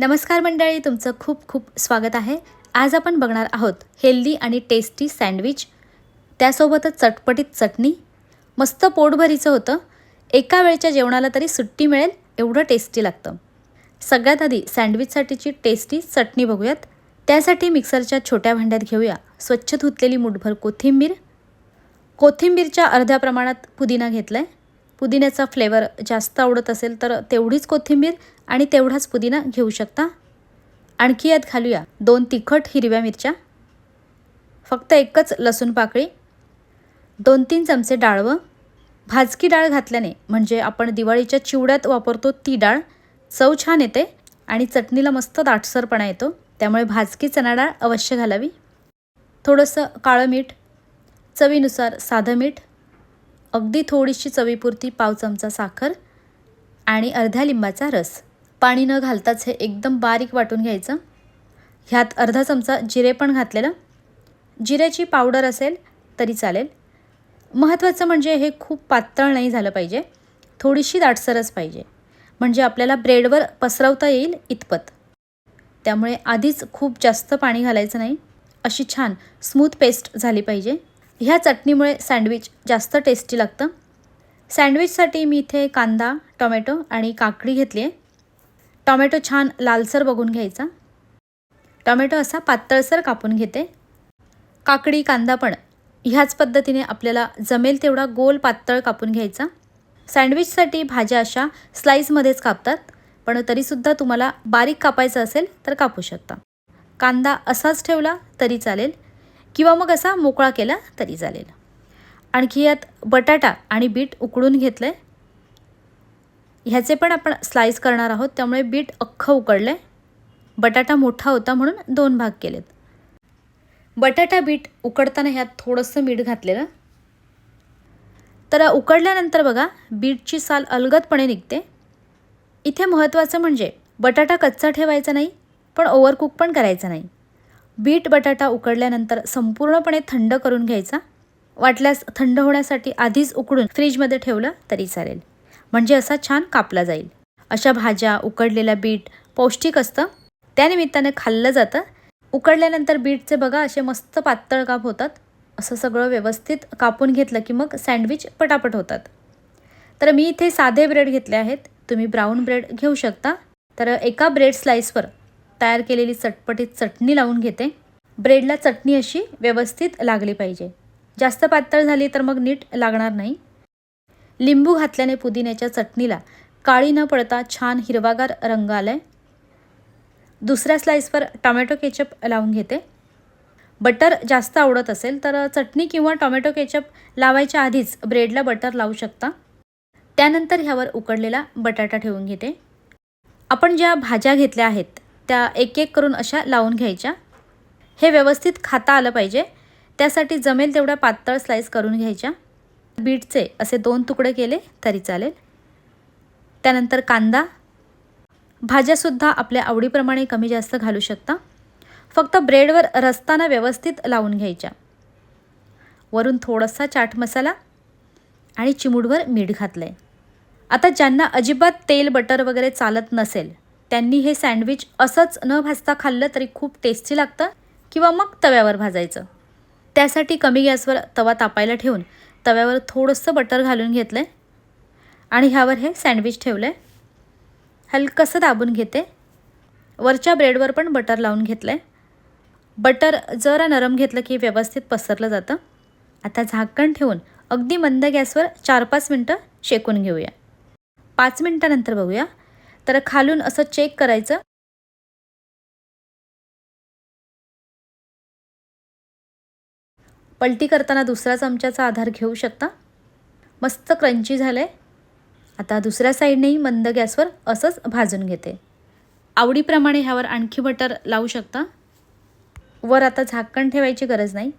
नमस्कार मंडळी तुमचं खूप खूप स्वागत आहे. आज आपण बघणार आहोत हेल्दी आणि टेस्टी सँडविच त्यासोबतच चटपटीत चटणी. मस्त पोटभरीचं होतं. एका वेळच्या जेवणाला तरी सुट्टी मिळेल एवढं टेस्टी लागतं. सगळ्यात आधी सँडविचसाठीची टेस्टी चटणी बघूयात. त्यासाठी मिक्सरच्या छोट्या भांड्यात घेऊया. स्वच्छ धुतलेली मुठभर कोथिंबीर. कोथिंबीरच्या अर्ध्या प्रमाणात पुदिना घेतला आहे पुदिन्याचा फ्लेवर जास्त आवडत असेल तर तेवढीच कोथिंबीर आणि तेवढाच पुदिना घेऊ शकता. आणखी यात घालूया दोन तिखट हिरव्या मिरच्या. फक्त एकच लसूण पाकळी. दोन तीन चमचे डाळवं भाजकी डाळ घातल्याने म्हणजे आपण दिवाळीच्या चिवड्यात वापरतो ती डाळ चव छान येते आणि चटणीला मस्त दाटसरपणा येतो त्यामुळे भाजकी चणा डाळ अवश्य घालावी. थोडंसं काळं मीठ चवीनुसार साधं मीठ अगदी थोडीशी चवीपुरती पाव चमचा साखर आणि अर्ध्या लिंबाचा रस. पाणी न घालताच हे एकदम बारीक वाटून घ्यायचं. ह्यात अर्धा चमचा जिरे पण घातलेलं. जिऱ्याची पावडर असेल तरी चालेल. महत्त्वाचं म्हणजे हे खूप पातळ नाही झालं पाहिजे. थोडीशी दाटसरच पाहिजे. म्हणजे आपल्याला ब्रेडवर पसरवता येईल इतपत. त्यामुळे आधीच खूप जास्त पाणी घालायचं नाही. अशी छान स्मूथ पेस्ट झाली पाहिजे. ह्या चटणीमुळे सँडविच जास्त टेस्टी लागतं. सँडविचसाठी मी इथे कांदा टोमॅटो आणि काकडी घेतली आहे. टॉमॅटो छान लालसर बघून घ्यायचा. टॉमॅटो असा पातळसर कापून घेते. काकडी कांदा पण ह्याच पद्धतीने आपल्याला जमेल तेवढा गोल पातळ कापून घ्यायचा. सँडविचसाठी भाज्या अशा स्लाईसमध्येच कापतात पण तरीसुद्धा तुम्हाला बारीक कापायचं असेल तर कापू शकता. कांदा असाच ठेवला तरी चालेल. किंवा मग असा मोकळा केला तरी चालेल. आणखी यात बटाटा आणि बीट उकळून घेतलं आहे ह्याचे पण आपण स्लाईस करणार आहोत. त्यामुळे बीट अख्खं उकडलं आहे बटाटा मोठा होता म्हणून दोन भाग केलेत. बटाटा बीट उकडताना ह्यात थोडंसं मीठ घातलेलं. तर उकडल्यानंतर बघा बीटची साल अलगदपणे निघते. इथे महत्त्वाचं म्हणजे बटाटा कच्चा ठेवायचा नाही पण ओव्हरकुक पण करायचा नाही. बीट बटाटा उकडल्यानंतर संपूर्णपणे थंड करून घ्यायचा. वाटल्यास थंड होण्यासाठी आधीच उकडून फ्रीजमध्ये ठेवलं तरी चालेल. म्हणजे असा छान कापला जाईल. अशा भाज्या उकडलेल्या बीट पौष्टिक असतं. त्यानिमित्तानं खाल्लं जातं. उकडल्यानंतर बीटचे बघा असे मस्त पातळ काप होतात. असं सगळं व्यवस्थित कापून घेतलं की मग सँडविच पटापट होतात. तर मी इथे साधे ब्रेड घेतले आहेत. तुम्ही ब्राऊन ब्रेड घेऊ शकता. तर एका ब्रेड स्लाईसवर तयार केलेली चटपटीत चटणी लावून घेते. ब्रेडला चटणी अशी व्यवस्थित लागली पाहिजे. जास्त पातळ झाली तर मग नीट लागणार नाही. लिंबू घातल्याने पुदिन्याच्या चटणीला काळी न पडता छान हिरवागार रंग आला आहे दुसऱ्या स्लाईसवर टॉमॅटो केचप लावून घेते. बटर जास्त आवडत असेल तर चटणी किंवा टॉमॅटो केचप लावायच्या आधीच ब्रेडला बटर लावू शकता. त्यानंतर ह्यावर उकडलेला बटाटा ठेवून घेते. आपण ज्या भाज्या घेतल्या आहेत त्या एक एक करून अशा लावून घ्यायच्या. हे व्यवस्थित खाता आलं पाहिजे. त्यासाठी जमेल तेवढ्या पातळ स्लाईस करून घ्यायच्या. बीटचे असे दोन तुकडे केले तरी चालेल. त्यानंतर कांदा. भाज्यासुद्धा आपल्या आवडीप्रमाणे कमी जास्त घालू शकता. फक्त ब्रेडवर रस्ताना व्यवस्थित लावून घ्यायच्या. वरून थोडासा चाट मसाला आणि चिमूडवर मीठ घातलं आहे आता ज्यांना अजिबात तेल बटर वगैरे चालत नसेल त्यांनी हे सँडविच असंच न भाजता खाल्लं तरी खूप टेस्टी लागतं किंवा मग तव्यावर भाजायचं. त्यासाठी कमी गॅसवर तवा तापायला ठेवून तव्यावर थोडंसं बटर घालून घेतलं आहे आणि ह्यावर हे सँडविच ठेवलं आहे हलकंसं दाबून घेते. वरच्या ब्रेडवर पण बटर लावून घेतलं आहे बटर जरा नरम घेतलं की व्यवस्थित पसरलं जातं. आता झाकण ठेवून अगदी मंद गॅसवर चार पाच मिनटं शेकून घेऊया. पाच मिनटानंतर बघूया. तर खालून असं चेक करायचं. पलटी करताना दुसऱ्या चमच्याचा आधार घेऊ शकता. मस्त क्रंची झालं आहे आता दुसऱ्या साईडनेही मंद गॅसवर असंच भाजून घेते. आवडीप्रमाणे ह्यावर आणखी बटर लावू शकता. वर आता झाकण ठेवायची गरज नाही.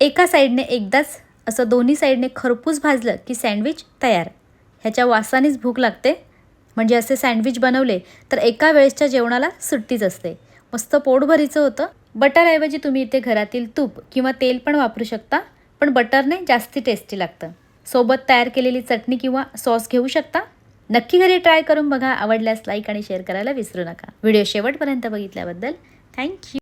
एका साईडने एकदाच असं दोन्ही साईडने खरपूस भाजलं की सँडविच तयार. ह्याच्या वासानेच भूक लागते. म्हणजे असे सँडविच बनवले तर एका वेळेसच्या जेवणाला सुट्टीच असते. मस्त पोटभरीचं होतं. बटरऐवजी तुम्ही इथे घरातील तूप किंवा तेल पण वापरू शकता पण बटरने जास्ती टेस्टी लागतं. सोबत तयार केलेली चटणी किंवा सॉस घेऊ शकता. नक्की घरी ट्राय करून बघा आवडल्यास लाईक आणि शेअर करायला विसरू नका. व्हिडिओ शेवटपर्यंत बघितल्याबद्दल थँक्यू.